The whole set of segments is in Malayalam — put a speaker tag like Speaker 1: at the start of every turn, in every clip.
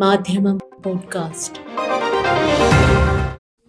Speaker 1: മാധ്യമം പോഡ്കാസ്റ്റ്.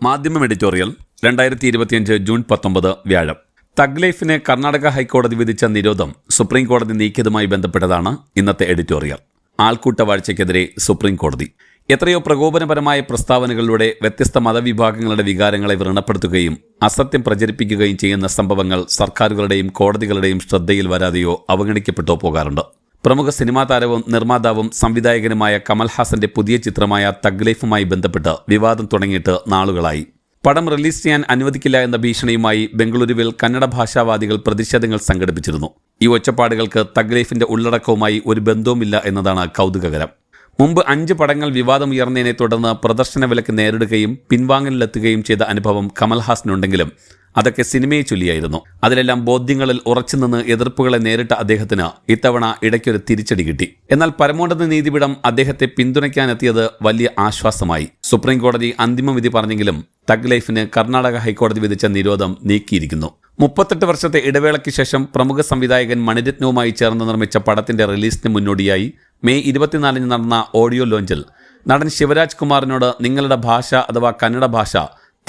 Speaker 2: മാധ്യമം എഡിറ്റോറിയൽ രണ്ടായിരത്തി ഇരുപത്തിയഞ്ച് ജൂൺ പത്തൊമ്പത് വ്യാഴം. തഗ് ലൈഫിന് കർണാടക ഹൈക്കോടതി വിധിച്ച നിരോധം സുപ്രീം കോടതി നീക്കിയതുമായി ബന്ധപ്പെട്ടതാണ് ഇന്നത്തെ എഡിറ്റോറിയൽ. ആൾക്കൂട്ട വാഴ്ചയ്ക്കെതിരെ സുപ്രീം കോടതി. എത്രയോ പ്രകോപനപരമായ പ്രസ്താവനകളിലൂടെ വ്യത്യസ്ത മതവിഭാഗങ്ങളുടെ വികാരങ്ങളെ വ്രണപ്പെടുത്തുകയും അസത്യം പ്രചരിപ്പിക്കുകയും ചെയ്യുന്ന സംഭവങ്ങൾ സർക്കാരുകളുടെയും കോടതികളുടെയും ശ്രദ്ധയിൽ വരാതെയോ അവഗണിക്കപ്പെട്ടോ പോകാറുണ്ട്. പ്രമുഖ സിനിമാ താരവും നിർമ്മാതാവും സംവിധായകനുമായ കമൽഹാസന്റെ പുതിയ ചിത്രമായ തഗ്ലൈഫുമായി ബന്ധപ്പെട്ട് വിവാദം തുടങ്ങിയിട്ട് നാളുകളായി. പടം റിലീസ് ചെയ്യാൻ അനുവദിക്കില്ല എന്ന ഭീഷണിയുമായി ബംഗളൂരുവിൽ കന്നഡ ഭാഷാവാദികൾ പ്രതിഷേധങ്ങൾ സംഘടിപ്പിച്ചിരുന്നു. ഈ ഒച്ചപ്പാടുകൾക്ക് തഗ്ലൈഫിന്റെ ഉള്ളടക്കവുമായി ഒരു ബന്ധവുമില്ല എന്നതാണ് കൗതുകകരം. മുമ്പ് അഞ്ച് പടങ്ങൾ വിവാദമുയർന്നതിനെ തുടർന്ന് പ്രദർശന വിലക്ക് നേരിടുകയും പിൻവാങ്ങലിലെത്തുകയും ചെയ്ത അനുഭവം കമൽഹാസനുണ്ടെങ്കിലും അതൊക്കെ സിനിമയെ ചൊല്ലിയായിരുന്നു. അതിലെല്ലാം ബോധ്യങ്ങളിൽ ഉറച്ചുനിന്ന് എതിർപ്പുകളെ നേരിട്ട അദ്ദേഹത്തിന് ഇത്തവണ ഇടയ്ക്കൊരു തിരിച്ചടി കിട്ടി. എന്നാൽ പരമോന്നത നീതിപീഠം അദ്ദേഹത്തെ പിന്തുണയ്ക്കാനെത്തിയത് വലിയ ആശ്വാസമായി. സുപ്രീം കോടതി അന്തിമ വിധി പറഞ്ഞെങ്കിലും തഗ് ലൈഫിന് കർണാടക ഹൈക്കോടതി വിധിച്ച നിരോധം നീക്കിയിരിക്കുന്നു. മുപ്പത്തെട്ട് വർഷത്തെ ഇടവേളയ്ക്ക് ശേഷം പ്രമുഖ സംവിധായകൻ മണിരത്നവുമായി ചേർന്ന് നിർമ്മിച്ച പടത്തിന്റെ റിലീസിന് മുന്നോടിയായി മെയ് ഇരുപത്തിനാലിന് നടന്ന ഓഡിയോ ലോഞ്ചിൽ നടൻ ശിവരാജ് കുമാറിനോട് നിങ്ങളുടെ ഭാഷ അഥവാ കന്നഡ ഭാഷ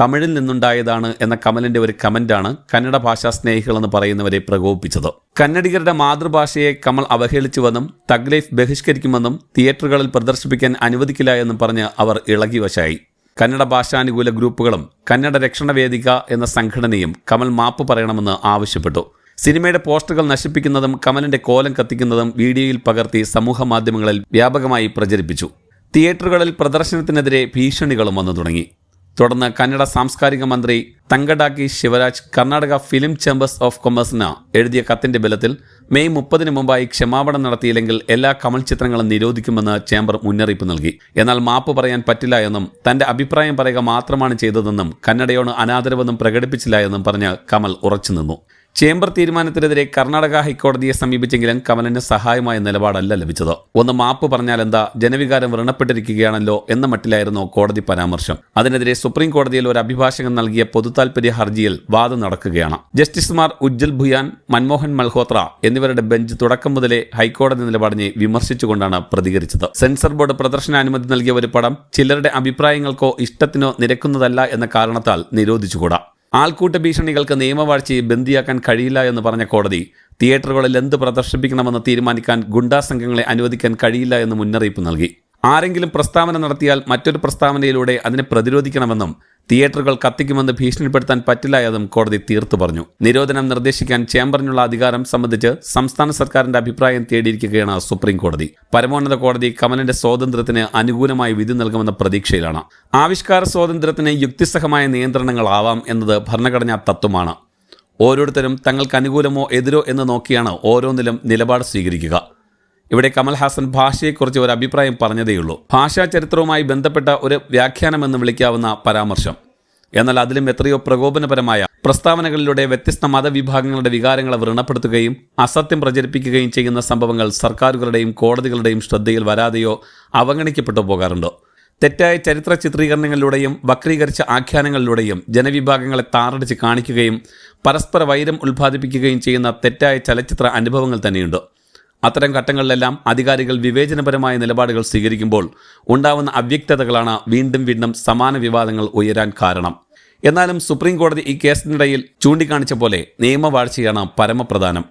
Speaker 2: തമിഴിൽ നിന്നുണ്ടായതാണ് എന്ന കമലിന്റെ ഒരു കമന്റാണ് കന്നഡ ഭാഷാ സ്നേഹികളെന്ന് പറയുന്നവരെ പ്രകോപിപ്പിച്ചത്. കന്നഡികരുടെ മാതൃഭാഷയെ കമൽ അവഹേളിച്ചുവെന്നും തഗ്ലൈഫ് ബഹിഷ്കരിക്കുമെന്നും തിയേറ്ററുകളിൽ പ്രദർശിപ്പിക്കാൻ അനുവദിക്കില്ല എന്നും പറഞ്ഞ് അവർ ഇളകിവശായി. കന്നഡ ഭാഷാനുകൂല ഗ്രൂപ്പുകളും കന്നഡ രക്ഷണ വേദിക എന്ന സംഘടനയും കമൽ മാപ്പ് പറയണമെന്ന് ആവശ്യപ്പെട്ടു. സിനിമയുടെ പോസ്റ്ററുകൾ നശിപ്പിക്കുന്നതും കമലിന്റെ കോലം കത്തിക്കുന്നതും വീഡിയോയിൽ പകർത്തി സമൂഹ മാധ്യമങ്ങളിൽ വ്യാപകമായി പ്രചരിപ്പിച്ചു. തിയേറ്ററുകളിൽ പ്രദർശനത്തിനെതിരെ ഭീഷണികളും വന്നു തുടങ്ങി. തുടർന്ന് കന്നഡ സാംസ്കാരിക മന്ത്രി Thangadagi Shivaraj Karnataka film chambers of കൊമേഴ്സിന് എഴുതിയ കത്തിന്റെ ബലത്തിൽ മെയ് മുപ്പതിന് മുമ്പായി ക്ഷമാപണം നടത്തിയില്ലെങ്കിൽ എല്ലാ കമൽ ചിത്രങ്ങളും നിരോധിക്കുമെന്ന് ചേംബർ മുന്നറിയിപ്പ് നൽകി. എന്നാൽ മാപ്പ് പറയാൻ പറ്റില്ല എന്നും തന്റെ അഭിപ്രായം പറയുക മാത്രമാണ് ചെയ്തതെന്നും കന്നഡയോട് അനാദരവെന്നും പ്രകടിപ്പിച്ചില്ല എന്നും പറഞ്ഞ് കമൽ ഉറച്ചുനിന്നു. ചേംബർ തീരുമാനത്തിനെതിരെ കർണാടക ഹൈക്കോടതിയെ സമീപിച്ചെങ്കിലും കമലിന് സഹായമായ നിലപാടല്ല ലഭിച്ചത്. ഒന്ന് മാപ്പ് പറഞ്ഞാൽ എന്താ? ജനവികാരം വ്രണപ്പെട്ടിരിക്കുകയാണല്ലോ എന്ന മട്ടിലായിരുന്നു കോടതി പരാമർശം. അതിനെതിരെ സുപ്രീം കോടതിയിൽ ഒരു അഭിഭാഷകൻ നൽകിയ പൊതുതാൽപര്യ ഹർജിയിൽ വാദം നടക്കുകയാണ്. ജസ്റ്റിസുമാർ ഉജ്ജൽ ഭുയാൻ മൻമോഹൻ മൽഹോത്ര എന്നിവരുടെ ബെഞ്ച് തുടക്കം മുതലേ ഹൈക്കോടതി നിലപാടിനെ വിമർശിച്ചുകൊണ്ടാണ് പ്രതികരിച്ചത്. സെൻസർ ബോർഡ് പ്രദർശനാനുമതി നൽകിയ ഒരു പടം ചിലരുടെ അഭിപ്രായങ്ങൾക്കോ ഇഷ്ടത്തിനോ നിരക്കുന്നതല്ല എന്ന കാരണത്താൽ നിരോധിച്ചുകൂടാ. ആൾക്കൂട്ട ഭീഷണികൾക്ക് നിയമവാഴ്ചയെ ബന്ദിയാക്കാൻ കഴിയില്ല എന്ന് പറഞ്ഞ കോടതി തിയേറ്ററുകളിൽ എന്ത് പ്രദർശിപ്പിക്കണമെന്ന് തീരുമാനിക്കാൻ ഗുണ്ടാ സംഘങ്ങളെ അനുവദിക്കാൻ കഴിയില്ല എന്ന് മുന്നറിയിപ്പ് നൽകി. ആരെങ്കിലും പ്രസ്താവന നടത്തിയാൽ മറ്റൊരു പ്രസ്താവനയിലൂടെ അതിനെ പ്രതിരോധിക്കണമെന്നും തിയേറ്ററുകൾ കത്തിക്കുമെന്ന് ഭീഷണിപ്പെടുത്താൻ പറ്റില്ല എന്നും കോടതി തീർത്തു പറഞ്ഞു. നിരോധനം നിർദ്ദേശിക്കാൻ ചേംബറിനുള്ള അധികാരം സംബന്ധിച്ച് സംസ്ഥാന സർക്കാരിന്റെ അഭിപ്രായം തേടിയിരിക്കുകയാണ് സുപ്രീം കോടതി. പരമോന്നത കോടതി കമലിന്റെ സ്വാതന്ത്ര്യത്തിന് അനുകൂലമായി വിധി നൽകുമെന്ന പ്രതീക്ഷയിലാണ്. ആവിഷ്കാര സ്വാതന്ത്ര്യത്തിന് യുക്തിസഹമായ നിയന്ത്രണങ്ങളാവാം എന്നത് ഭരണഘടനാ തത്വമാണ്. ഓരോരുത്തരും തങ്ങൾക്ക് അനുകൂലമോ എതിരോ എന്ന് നോക്കിയാണ് ഓരോന്നിലും നിലപാട് സ്വീകരിക്കുക. ഇവിടെ കമൽഹാസൻ ഭാഷയെക്കുറിച്ച് ഒരു അഭിപ്രായം പറഞ്ഞതേയുള്ളൂ ഭാഷാ ചരിത്രവുമായി ബന്ധപ്പെട്ട ഒരു വ്യാഖ്യാനമെന്ന് വിളിക്കാവുന്ന പരാമർശം. എന്നാൽ അതിലും എത്രയോ പ്രകോപനപരമായ പ്രസ്താവനകളിലൂടെ വ്യത്യസ്ത മതവിഭാഗങ്ങളുടെ വികാരങ്ങളെ വ്രണപ്പെടുത്തുകയും അസത്യം പ്രചരിപ്പിക്കുകയും ചെയ്യുന്ന സംഭവങ്ങൾ സർക്കാരുകളുടെയും കോടതികളുടെയും ശ്രദ്ധയിൽ വരാതെയോ അവഗണിക്കപ്പെട്ടു പോകാറുണ്ട്. തെറ്റായ ചരിത്ര ചിത്രീകരണങ്ങളിലൂടെയും വക്രീകരിച്ച ആഖ്യാനങ്ങളിലൂടെയും ജനവിഭാഗങ്ങളെ താറടിച്ച് കാണിക്കുകയും പരസ്പര വൈരം ഉൽപ്പാദിപ്പിക്കുകയും ചെയ്യുന്ന തെറ്റായ ചലച്ചിത്ര അനുഭവങ്ങൾ തന്നെയുണ്ട്. അത്തരം ഘട്ടങ്ങളിലെല്ലാം അധികാരികൾ വിവേചനപരമായ നിലപാടുകൾ സ്വീകരിക്കുമ്പോൾ ഉണ്ടാവുന്ന അവ്യക്തതകളാണ് വീണ്ടും വീണ്ടും സമാന വിവാദങ്ങൾ ഉയരാൻ കാരണം. എന്നാലും സുപ്രീം കോടതി ഈ കേസിനിടയിൽ ചൂണ്ടിക്കാണിച്ച പോലെ നിയമവാഴ്ചയാണ് പരമപ്രധാനം.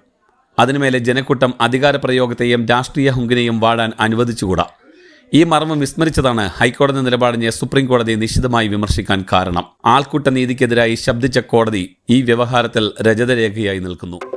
Speaker 2: അതിനുമേലെ ജനക്കൂട്ടം അധികാരപ്രയോഗത്തെയും രാഷ്ട്രീയ ഹുങ്കിനെയും വാഴാൻ അനുവദിച്ചുകൂടാ. ഈ മർമ്മം വിസ്മരിച്ചതാണ് ഹൈക്കോടതി നിലപാടിനെ സുപ്രീം കോടതി നിശിതമായി വിമർശിക്കാൻ കാരണം. ആൾക്കൂട്ട നീതിക്കെതിരായി ശബ്ദിച്ച കോടതി ഈ വ്യവഹാരത്തിൽ രജതരേഖയായി നിൽക്കുന്നു.